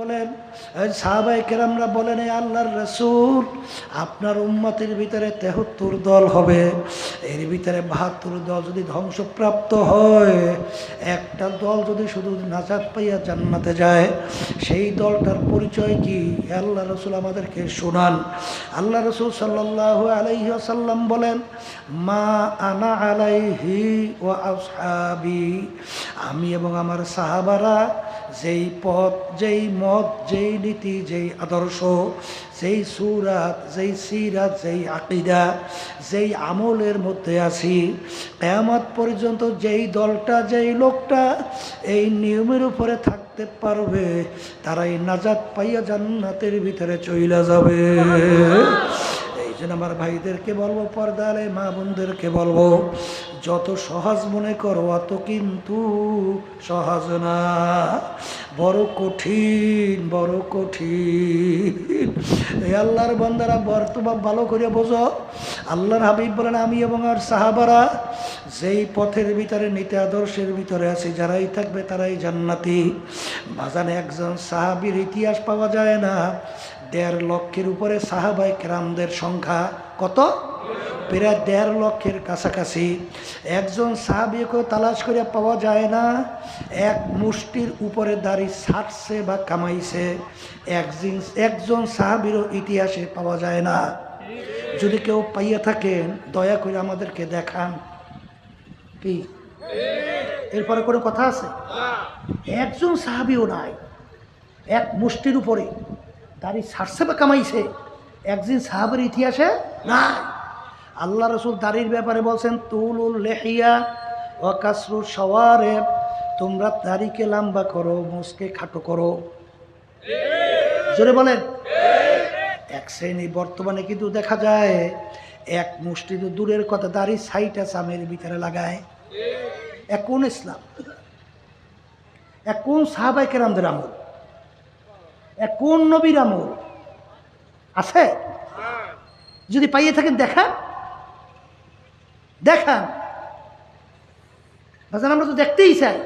বলেন সাহাবাই কেরামরা বলেন এই আল্লাহর রসুল, আপনার উম্মতের ভিতরে তেহত্তর দল হবে। এর ভিতরে বাহাত্তর দল যদি ধ্বংসপ্রাপ্ত হয়, একটা দল যদি শুধু নাজাদ পাইয়া জান্নাতে যায়, সেই দলটার পরিচয় কি? আল্লাহ রসুল আমাদেরকে শোনান। আল্লাহ রসুল সাল্লাহ আলাইহি আসাল্লাম বলেন, মা আনা আলাইহি ও আসহাবি, আমি এবং আমার সাহাবারা যেই পথ, যেই মত, যেই নীতি, যেই আদর্শ, যেই সুরাত, যেই সিরাত, যেই আকিদা, যেই আমলের মধ্যে আছি, কেয়ামত পর্যন্ত যেই দলটা, যেই লোকটা এই নিয়মের উপরে থাকতে পারবে, তারাই নাজাত পাইয়া জান্নাতের ভিতরে চইলা যাবে। জন্য আমার ভাইদেরকে বলব, পর্দালে মা বোনদেরকে বলব, যত সহজ মনে করো, অত কিন্তু সহজ না। বড় কঠিন বড় কঠিন। এই আল্লাহর বন্দারা বর্তমান ভালো করে বোঝো। আল্লাহর হাবিব বলেন, আমি এবং আর সাহাবারা যেই পথের ভিতরে, নীতি আদর্শের ভিতরে আছে, যারাই থাকবে তারাই জান্নাতি। বাজানে একজন সাহাবির ইতিহাস পাওয়া যায় না। দেড় লক্ষের উপরে সাহাবাই কেরামদের সংখ্যা কত? প্রায় দেড় লক্ষের কাছাকাছি। একজন সাহাবিকে তালাশ করে পাওয়া যায় না। এক মুষ্টির উপরে দাড়ি ছাড়ছে বা কামাইছে। একজন একজন সাহাবিরও ইতিহাসে পাওয়া যায় না। যদি কেউ পাইয়া থাকেন, দয়া করে আমাদেরকে দেখান। কি? এরপরে কোনো কথা আছে? একজন সাহাবিও নাই। এক মুষ্টির উপরে দাড়ি ছাড়ছে বা কামাইছে। একদিন সাহাবের ইতিহাসে না আল্লাহ রসুল দাড়ির ব্যাপারে বলছেন, তুলুল লেহিয়া ও কাসরু সওয়ারে তোমরা দাড়িকে লম্বা করো, মুসকে খাটো করো। জোরে বলেন। এক শ্রেণি বর্তমানে কিন্তু দেখা যায়, এক মুষ্টি তো দূরের কথা, দাড়ি সাইটা সামের ভিতরে লাগায়। এক কোন ইসলাম? এক কোন সাহাবাই কেরামদের আমল? এক কোন নবীর আমল? আছে? যদি পাইয়ে থাকেন, দেখান। দেখান। বাজান আমরা তো দেখতেই চাই,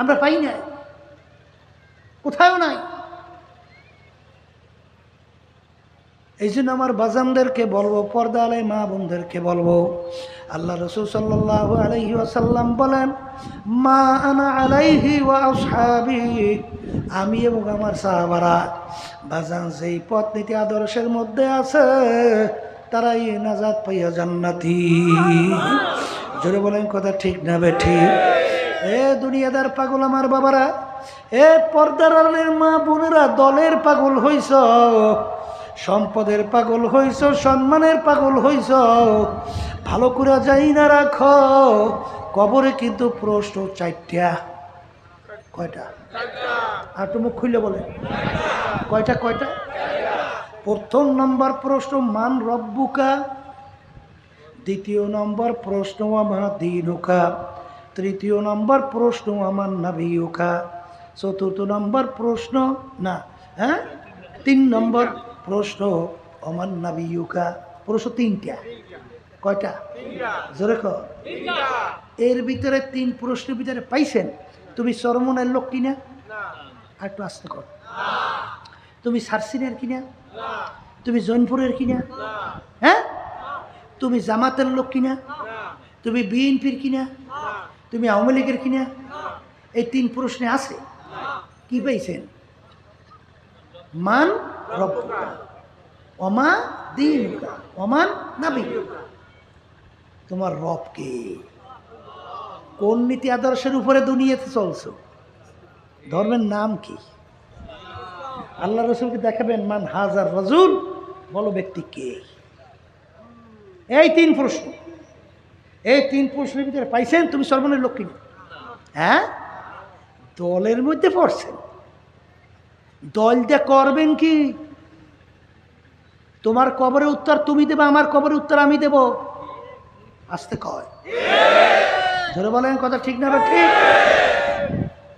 আমরা পাই না কোথাও নাই। এই জন্য আমার বাজানদেরকে বলব পর্দা আলাই মা বোনদেরকে বলব, আল্লাহ রসুল সাল্লাহ আলাইহি ওয়াসাল্লাম বলেন, মা আনা আলাইহি ওয়া আসহাবি আমি এবং আমার সাহাবারা বাজান যেই পথ নীতি আদর্শের মধ্যে আছে তারাই নাজাদ পাইয়া জান্নাতি। জোরে বলেন কথা ঠিক না বে ঠিক? এ দুনিয়াদার পাগল আমার বাবারা, এ পর্দার আলের মা বোনেরা দলের পাগল হইছ, সম্পদের পাগল হইছ, সম্মানের পাগল হইছ, ভালো করে যাই না রাখো। কবরে কিন্তু প্রশ্ন চারটা। কয়টা? আর তো মুখ খুললে বলে। কয়টা কয়টা? প্রথম নম্বর প্রশ্ন মান রব্বুকা? দ্বিতীয় নম্বর প্রশ্ন আমার দিনুকা? তৃতীয় নম্বর প্রশ্ন আমার নাবিউকা? চতুর্থ নম্বর প্রশ্ন না হ্যাঁ? তিন নম্বর প্রশ্ন আমার নাবিউকা? প্রশ্ন তিনটা। কয়টা? জোরে এর ভিতরে তিন প্রশ্নের ভিতরে পাইছেন। তুমি চরমনের লোক কিনা? আর একটু আস্তে কর। তুমি সারসিনের কিনা? তুমি জৈনপুরের কিনা? হ্যাঁ? তুমি জামাতের লোক কিনা? তুমি বিএনপির কিনা? তুমি আওয়ামী লীগের কিনা? এই তিন প্রশ্নে আছে। কি পাইছেন মান অমা দিনুকা অমান নাবি তোমার রব কে? কোন নীতি আদর্শের উপরে দুনিয়াতে চলছো? ধর্মের নাম কি? আল্লাহ রসুলকে দেখাবেন, মান হাজার রজুল বলো ব্যক্তি কে? এই তিন প্রশ্ন। এই তিন প্রশ্নের ভিতরে পাইছেন তুমি সর্বনের লোক হ্যাঁ? দলের মধ্যে পড়ছেন। দল দিয়ে করবেন কি? তোমার কবরের উত্তর তুমি দেবে, আমার কবরের উত্তর আমি দেব। আসতে কয়। ধরে বলেন কথা ঠিক না ঠিক?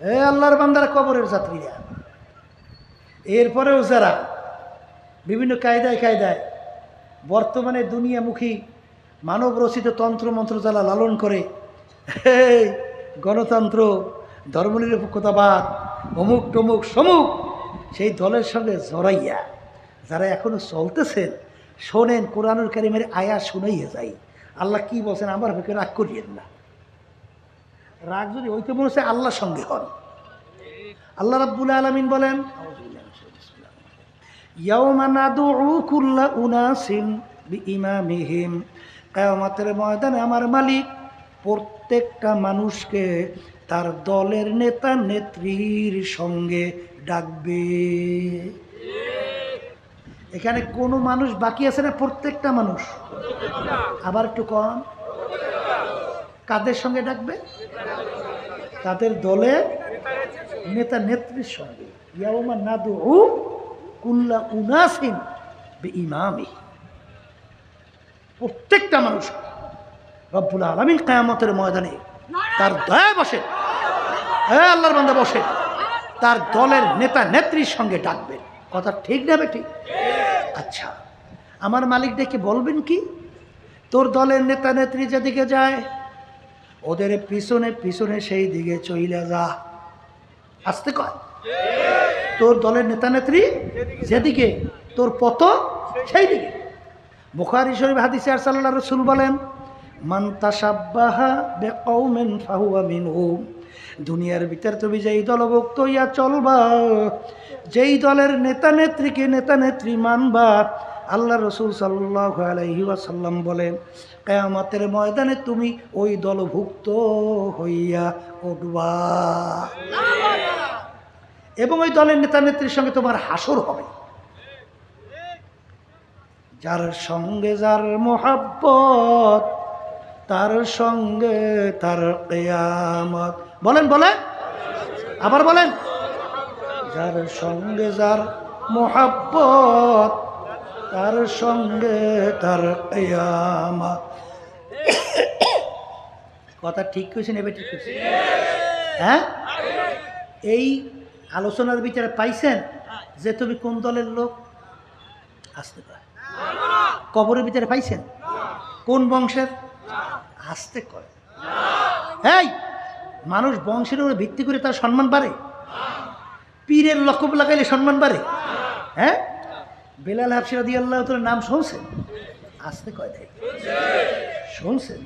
এ আল্লাহর বান্দার কবরের যাত্রীরা। এরপরেও যারা বিভিন্ন কায়দায় কায়দায় বর্তমানে দুনিয়ামুখী মানব রচিত তন্ত্র মন্ত্র যারা লালন করে গণতন্ত্র, ধর্মনিরপেক্ষতাবাদ, অমুক টমুক সমুক, সেই দলের সঙ্গে জড়াইয়া যারা এখনও চলতেছেন, শোনেন কোরআনুল কারিমের আয়া শুনাইয়ে যাই। আল্লাহ কি বলছেন আমার ভেকে রাগ করিয়েন না। রাগ যদি হইতে মনে হচ্ছে আল্লাহর সঙ্গে হন। আল্লাহ রাব্বুল আলমিন বলেন কিয়ামতের ময়দানে আমার মালিক প্রত্যেকটা মানুষকে তার দলের নেতা নেত্রীর সঙ্গে ডাকবে। এখানে কোনো মানুষ বাকি আছে না প্রত্যেকটা মানুষ? আবার একটু কম কাদের সঙ্গে ডাকবে? তাদের দলের নেতা নেত্রীর সঙ্গে। ইয়াউমা নাদুউ কুল্লা উনাসিন ইমামি প্রত্যেকটা মানুষ রব্বুল আলমিন কায়ামতের ময়দানে তার দয়া বসে হ্যাঁ আল্লাহর বান্দা বসে, তার দলের নেতা নেত্রীর সঙ্গে ডাকবেন কথা ঠিক না ঠিক আচ্ছা আমার মালিক ডেকে বলবেন কি? তোর দলের নেতা নেত্রী যেদিকে যায়, ওদের পিছনে পিছনে সেই দিকে চইলে যা। আসতে কয়? তোর দলের নেতা নেত্রী যেদিকে তোর পত সেই দিকে বুখারি শরীফ হাদিসে আর সাল্লাহ রসুল বলেন মান তাসাব্বাহা বেকৌমেন ফাহুয়া দুনিয়ার ভিতর তুমি যেই দলভুক্ত ইয়া চলবা যেই দলের নেতা নেত্রীকে নেতা নেত্রী মানবা আল্লাহ রসুল সাল্লাহ আলহি ওয়াসাল্লাম বলেন কেয়ামতের ময়দানে তুমি ওই দলভুক্ত হইয়া উঠবা। এবং ওই দলের নেতা নেত্রীর সঙ্গে তোমার হাসর হবে। যার সঙ্গে যার মোহাব্বত, তার সঙ্গে তার কেয়ামত। বলেন বলেন। আবার বলেন। যার সঙ্গে যার মোহাব্বত, তার সঙ্গে তার কেয়ামত। কথা ঠিক কইছেন, এবার ঠিক হ্যাঁ? এই আলোচনার বিচারে পাইছেন যে তুমি কোন দলের লোক? আসতে পারে কবরের ভিতরে পাইছেন? কোন বংশের? আসতে করে এই, মানুষ বংশের উপরে ভিত্তি করে তার সম্মান বাড়ে। পীরের লকব লাগাইলে সম্মান বাড়ে। হ্যাঁ? বেলাল হাফসিরা দিয়ে আল্লাহ তোর নাম শুনছেন? আসতে কয় দেয় শুনছেন?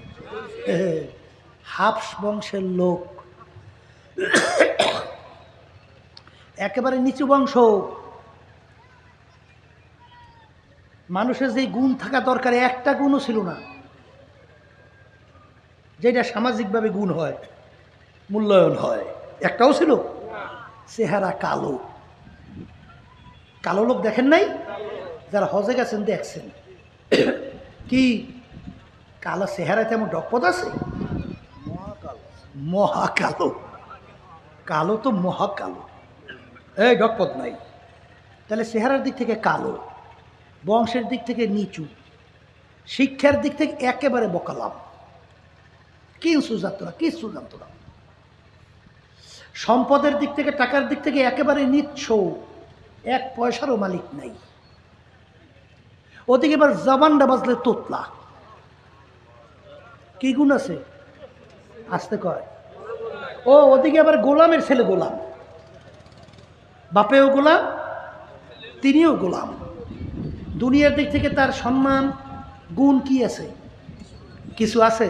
হাফস বংশের লোক। একেবারে নিচু বংশ। মানুষের যে গুণ থাকা দরকার একটা গুণও ছিল না, যেটা সামাজিকভাবে গুণ হয়, মূল্যায়ন হয়, একটাও ছিল। চেহারা কালো। কালো লোক দেখেন নাই? যারা হজে গেছেন দেখছেন। কি? কালো চেহারায় তেমন ডকপদ আছে? মহাকালো। কালো তো মহাকালো। এই ডকপদ নাই তাহলে চেহারার দিক থেকে কালো, বংশের দিক থেকে নিচু, শিক্ষার দিক থেকে একেবারে বকালাম। কিছু জানত না কিছু সম্পদের দিক থেকে, টাকার দিক থেকে একেবারে নিচ্ছ, এক পয়সারও মালিক নাই। ওদিকে এবার জবানটা বাজলে তোতলা। কি গুণ আছে? আসতে কয়। ও, ওদিকে আবার গোলামের ছেলে গোলাম। বাপেও গোলাম, তিনিও গোলাম। দুনিয়ার দিক থেকে তার সম্মান, গুণ কি আছে? কিছু আছে?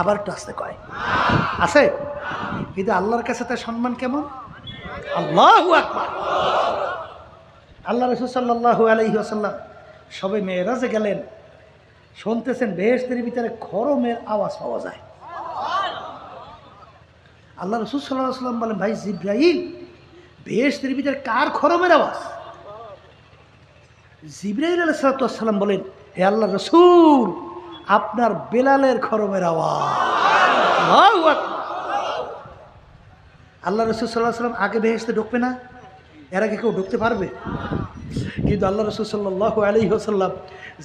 আবার একটু আসতে কয়। আছে? কিন্তু আল্লাহর কাছে তার সম্মান কেমন? আল্লাহ আল্লাহ রসুল সাল্লাহ আলহি আসাল্লাম সবে মেয়েরাজে গেলেন। শুনতেছেন বেহেস্তের ভিতরে খরমের আওয়াজ পাওয়া যায়। আল্লাহ রসুল সাল্লাহ সাল্লাম বলেন, ভাই জিব্রাহিম বেহেস্তের ভিতরে কার খরমের আওয়াজ? জিব্রাহিল আলাইসালাম বলেন, হে আল্লাহ রসুল, আপনার বেলালের খরমের আওয়াজ। আল্লাহু রসুল সাল্লাহ সাল্লাম আগে বেহেস্তে ঢুকবে না? এর আগে কেউ ঢুকতে পারবে? কিন্তু আল্লাহ রসুল সাল্লাহ আলী হোসাল্লাম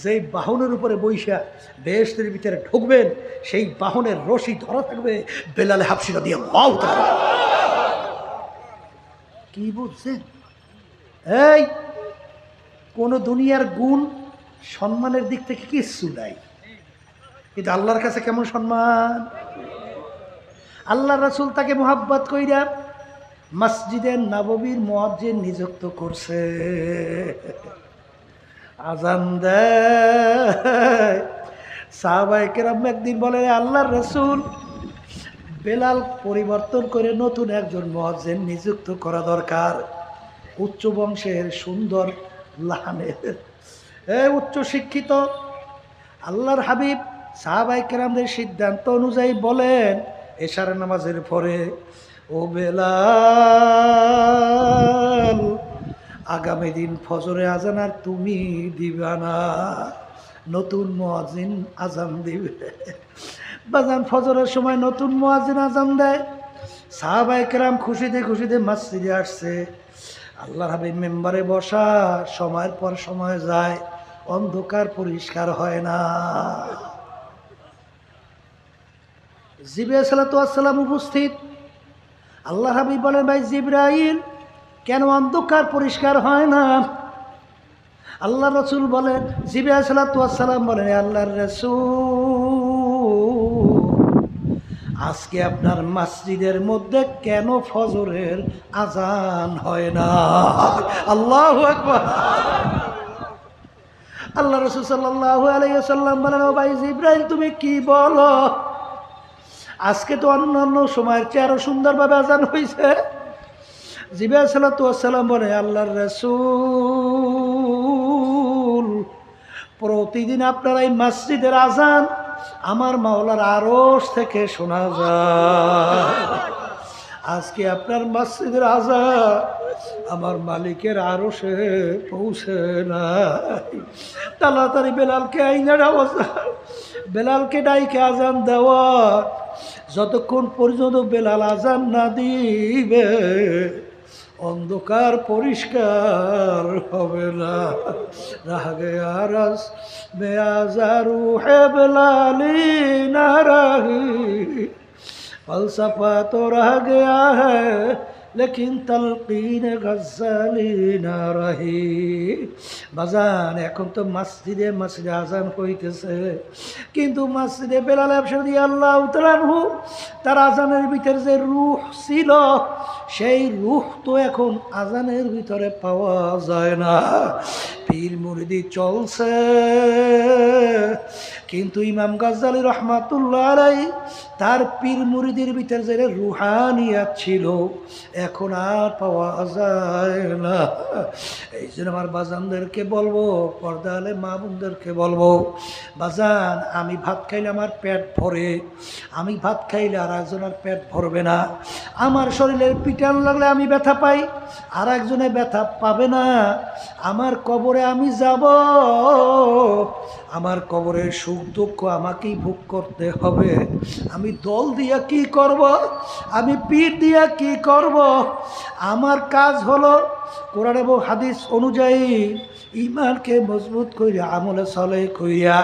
যেই বাহনের উপরে বৈশা বেহেস্তের ভিতরে ঢুকবেন, সেই বাহনের রশি ধরা থাকবে বেলালে হাফসিরা দিয়ে মাও কি বুঝছেন এই, কোন দুনিয়ার গুণ সম্মানের দিক থেকে কিচ্ছু নাই। কিন্তু আল্লাহর কাছে কেমন সম্মান? আল্লাহ রাসুল তাকে মোহাব্বত কইরা মসজিদে নববীর মুয়াজ্জিন নিযুক্ত করছে। আজান দেয়। সাহাবাই কেরাম একদিন বলে আল্লাহর রসুল বেলাল পরিবর্তন করে নতুন একজন মহাজেন নিযুক্ত করা দরকার। উচ্চ বংশের সুন্দর লাহানের। এ উচ্চ শিক্ষিত আল্লাহর হাবিব সাহাবাই কেরামদের সিদ্ধান্ত অনুযায়ী বলেন, এশার নামাজের পরে, ও বেলাল, আগামী দিন ফজরে আজান আর তুমি দিবা না। নতুন মহাজিন আজান দিবে। বাজান ফজরের সময় নতুন মোয়াজিন আজান দেয়। সাহাবাই কেরাম খুশিতে খুশিতে মসজিদে আসছে। আল্লাহ হাবিব মেম্বারে বসা, সময়ের পর সময় যায়, অন্ধকার পরিষ্কার হয় না। জিবে সালাতাম উপস্থিত। আল্লাহ হাবিব বলেন, ভাই জিব্রাইল, কেন অন্ধকার পরিষ্কার হয় না? আল্লাহ রসুল বলেন জিবে সালাতাম বলেন আল্লাহর রসুল আজকে আপনার মসজিদের মধ্যে কেন ফজরের আজান হয় না? আল্লাহ আল্লাহ রসুল সাল্লাহ আলাইসাল্লাম বলেন, ও ভাই জিব্রাইল, তুমি কি বলো? আজকে তো অন্যান্য সময়ের চেয়ে আরও সুন্দরভাবে আজান হয়েছে জিবা বলে, আল্লাহর রসুল, প্রতিদিন আপনার এই মসজিদের আজান আমার মাওলার আরস থেকে শোনা আজকে আপনার মসজিদের আজান আমার মালিকের আরসে পৌঁছে না তাড়াতাড়ি বেলালকে আইনার আওয়াজ বেলালকে ডাইকে আজান দেওয়া। যতক্ষণ পর্যন্ত বেলাল আজান না দিবে অন্ধকার পরিষ্কার হবে না। রাগে আরস বেআজারু হে বেলালি না রাহি ফলসফা তো গয়া হ্যায় লেকিন তলকিন গজ্জালি নারাহি। বাজান, এখন তো মসজিদে মসজিদে আজান হইতেছে। কিন্তু মসজিদে বেলাল আল্লাহ তালানহু তার আজানের ভিতরে যে রুহ ছিল সেই রুহ তো এখন আজানের ভিতরে পাওয়া যায় না। পীর মুরিদি চলছে। কিন্তু ইমাম গাজ্জালি রহমাতুল্লাহ আলাই তার পীর মুরিদির ভিতরে যে রুহানিয়াত ছিল, এখন আর পাওয়া যায় না। এই জন্য আমার বাজানদেরকে বলব, পর্দা আলে মা বোনদেরকে বলব, বাজান, আমি ভাত খাইলে আমার পেট ভরে, আমি ভাত খাইলে আর একজনের পেট ভরবে না। আমার শরীরের পিটান লাগলে আমি ব্যথা পাই আর একজনে ব্যথা পাবে না। আমার কবরে আমি যাব, আমার কবরের সুখ দুঃখ আমাকেই ভোগ করতে হবে। আমি দল দিয়া কি করব? আমি পীর দিয়া কি করব? আমার কাজ হলো কোরআন এবং হাদিস অনুযায়ী ইমানকে মজবুত কইরা, আমলে চলে কইরা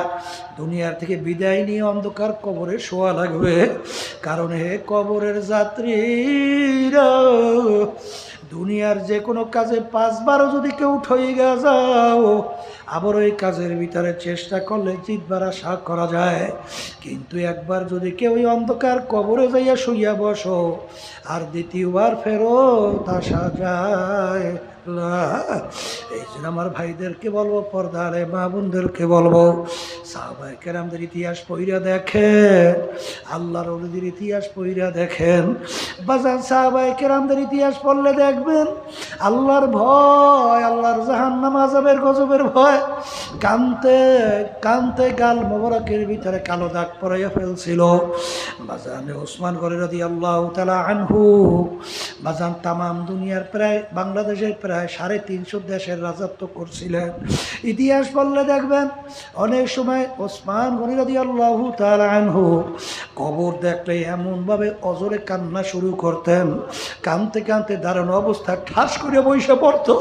দুনিয়ার থেকে বিদায় নিয়ে অন্ধকার কবরে শোয়া লাগবে। কারণ হে কবরের যাত্রীরা, দুনিয়ার যে কোনো কাজে পাঁচবারও যদি কেউ ঠইগা যাও, আবার ওই কাজের ভিতরে চেষ্টা করলে জিতবার আশা করা যায়। কিন্তু একবার যদি কেউ ওই অন্ধকার কবরে যাইয়া শুইয়া বসো, আর দ্বিতীয়বার ফেরত আসা যায়। না। এই জন্য আমার ভাইদেরকে বলব, পর্দারে মা বোনদেরকে বলব সাহবাই কেরামদের ইতিহাস পইরা দেখেন, আল্লাহর অলিদের ইতিহাস পইরা দেখেন বাজার সাহবাই কেরামদের ইতিহাস পড়লে দেখবেন, আল্লাহর ভয়, আল্লাহর জাহান্নাম আজাবের গজবের ভয় কানতে কানতে গাল মোবারকের ভিতরে কালো দাগ পরাইয়া ফেলছিল। বাজানে ওসমান করে রাদি আল্লাহ তালা আনহু বাজান তামাম দুনিয়ার প্রায়, বাংলাদেশের প্রায় সাড়ে তিনশো দেশের রাজত্ব করছিলেন। ইতিহাস বললে দেখবেন, অনেক সময় ওসমান গনিরাদি আল্লাহ তালা আনহু কবর দেখলে এমনভাবে অজরে কান্না শুরু করতেন। কানতে কানতে দাঁড়ানো অবস্থা, ঠাস করে বসে পড়তো।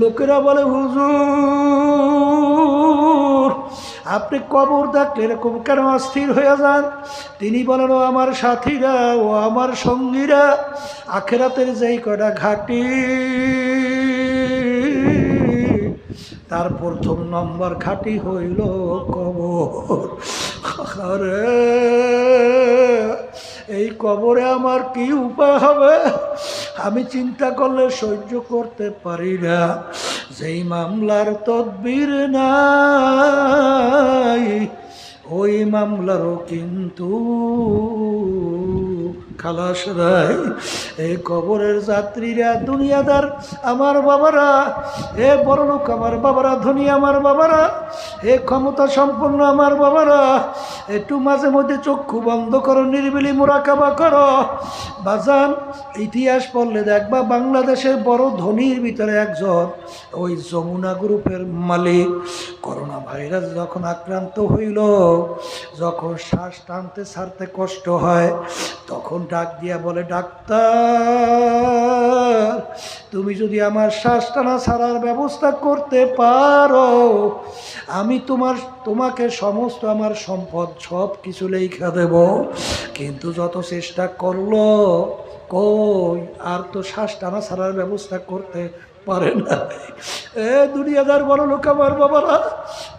লোকেরা বলে, হুজুর আপনি কবর দেখলে এরকম কেন অস্থির হয়ে যান? তিনি বলেন আমার সাথীরা, ও আমার সঙ্গীরা, আখেরাতের যেই কটা ঘাটি, তার প্রথম নম্বর খাটি হইল কবর। এই কবরে আমার কি উপায় হবে? আমি চিন্তা করলে সহ্য করতে পারি না। যেই মামলার তদবির নাই, ওই মামলারও কিন্তু খালাস রায় এই কবরের যাত্রীরা, দুনিয়াদার আমার বাবারা, এ বড় লোক আমার বাবারা, ধনী আমার বাবারা, এ ক্ষমতা সম্পন্ন আমার বাবারা, একটু মাঝে মধ্যে চক্ষু বন্ধ করো, নিরিবিলি মোরাকাবা করো। বাজান ইতিহাস পড়লে দেখবা বাংলাদেশের বড় ধনীর ভিতরে একজন ওই যমুনা গ্রুপের মালিক। করোনা ভাইরাস যখন আক্রান্ত হইল, যখন শ্বাস টানতে ছাড়তে কষ্ট হয়, তখন ডাক দিয়া বলে, ডাক্তার, তুমি যদি আমার শ্বাস টানা ছাড়ার ব্যবস্থা করতে পারো, আমি তোমার, তোমাকে সমস্ত আমার সম্পদ সব কিছু লেখা দেব। কিন্তু যত চেষ্টা করল কই, আর তো শ্বাস টানা ছাড়ার ব্যবস্থা করতে পারে না। এ দুনিয়াদার বড় লোক আমার বাবারা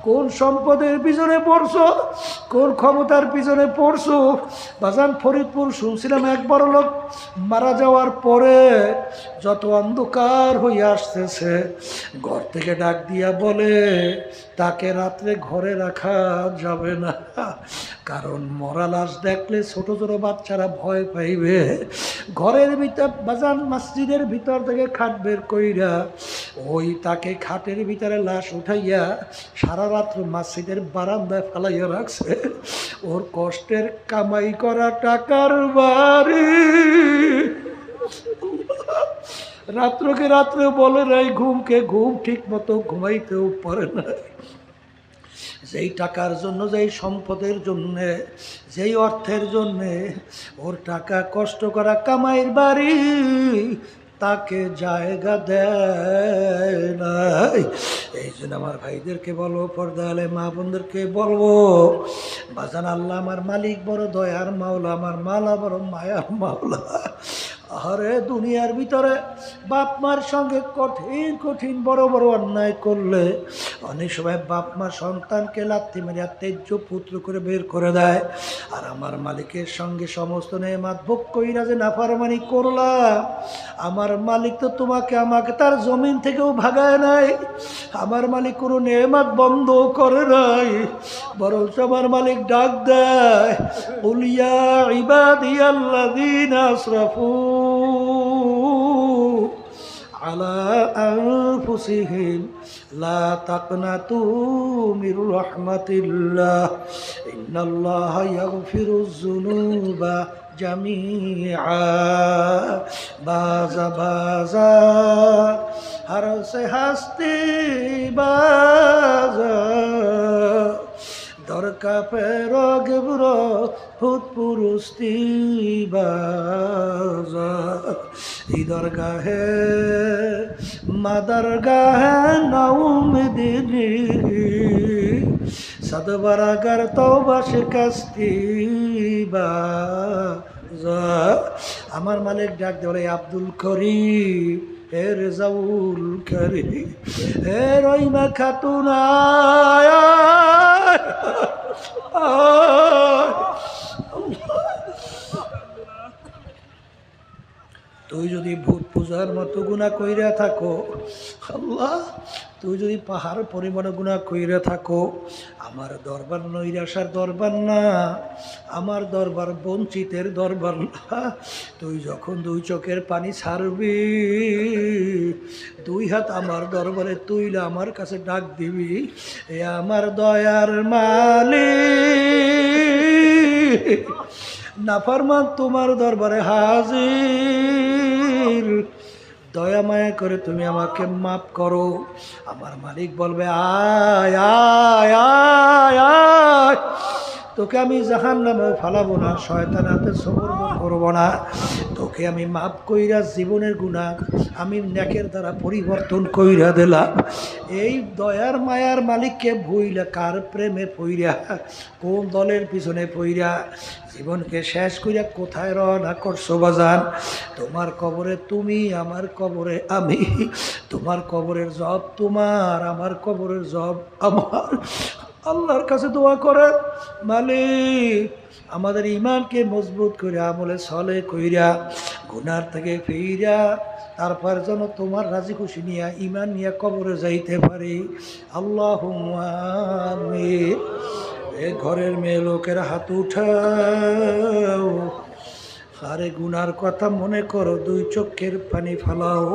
কোন সম্পদের পিছনে পড়ছো? কোন ক্ষমতার পিছনে পড়ছো? বাজান ফরিদপুর শুনছিলাম এক বড় লোক মারা যাওয়ার পরে যত অন্ধকার হয়ে আসতেছে, ঘর থেকে ডাক দিয়া বলে, তাকে রাত্রে ঘরে রাখা যাবে না। কারণ মরা লাশ দেখলে ছোট ছোট বাচ্চারা ভয় পাইবে। ঘরের ভিতর, বাজান মসজিদের ভিতর থেকে খাট বের কইরা, ওই তাকে খাটের ভিতরে লাশ উঠাইয়া সারা রাত্র মসজিদের বারান্দায় ফেলাইয়া রাখছে। ওর কষ্টের কামাই করা টাকার বাড়ি। রাত্রকে রাত্রে বলে নাই, ঘুমকে ঘুম ঠিক মতো ঘুমাইতেও পারে না। যেই টাকার জন্য, যেই সম্পদের জন্যে, যেই অর্থের জন্যে ওর টাকা কষ্ট করা কামাইয়ের বাড়ি তাকে জায়গা দেয় নাই। এই জন্য আমার ভাইদেরকে বলব পর্দা আলে মা বোনদেরকে বলব, বাজান আল্লাহ আমার মালিক, বড় দয়ার মাওলা, আমার মালা, বড় মায়ার মাওলা। আরে দুনিয়ার ভিতরে বাপ মার সঙ্গে কঠিন কঠিন, বড় বড় অন্যায় করলে অনেক সময় বাপ মা সন্তানকে লাথি মারিয়া তেজ্য পুত্র করে বের করে দেয়। আর আমার মালিকের সঙ্গে সমস্ত নেমাত ভোগ কইরা যে নাফারমানি করলা আমার মালিক তো তোমাকে আমাকে তার জমিন থেকেও ভাগায় নাই। আমার মালিক কোনো নেমাত বন্ধ করে নাই বরং আমার মালিক ডাক দেয় উলিয়া ইবাদিয়াল্লাদিন আশরাফু আলা আ أنفسهم لا تقنطوا من رحمة الله إن الله يغفر الذنوب جميعا بازا بازا ہر سے ہستی بازا দরকা পেরগ ব্রো ভূত পুরুষতি বাজা এই দরগাহে, মা দরগাহে নাউম দিদি সদবরাগর তৌবা শিকাস্তি বাজা আমার মালিক ডাক দেওয়া আব্দুল করিম হে রেজাউল করি হে রইমা খাতুন। তুই যদি ভূত পূজার মতো গুণা কইরা থাকো, আল্লাহ তুই যদি পাহাড় পরিমাণে গুণা কইরা থাকো, আমার দরবার নৈরাশার দরবার না, আমার দরবার বঞ্চিতের দরবার না। তুই যখন দুই চোখের পানি ছাড়বি, দুই হাত আমার দরবারে তুইলে আমার কাছে ডাক দিবি, এ আমার দয়ার মালিক, নাফরমান তোমার দরবারে হাজির। দয়া মায়া করে তুমি আমাকে মাফ করো। আমার মালিক বলবে আয় আয় আয় আয় তোকে আমি জাহান নামে ফালাবো না, শয়তান হাতে সবর করব না। তোকে আমি মাফ কইরা জীবনের গুণা আমি ন্যাকের দ্বারা পরিবর্তন কইরা দিলাম। এই দয়ার মায়ার মালিককে ভুইলা কার প্রেমে পইরা, কোন দলের পিছনে পইরা? জীবনকে শেষ কইরা কোথায় রওনা করছ বাজান? তোমার কবরে তুমি, আমার কবরে আমি। তোমার কবরের জব তোমার, আমার কবরের জব আমার। আল্লাহর কাছে দোয়া করেন, মালিক, আমাদের ইমানকে মজবুত করে, আমলে সলে কইরা, গুনার থেকে ফিরা তারপর যেন তোমার রাজি খুশি নিয়ে ইমান নিয়ে কবরে যাইতে পারি। আল্লাহ এ ঘরের মেয়ে লোকের হাত উঠাও। আরে গুনার কথা মনে করো, দুই চোখের পানি ফালাও।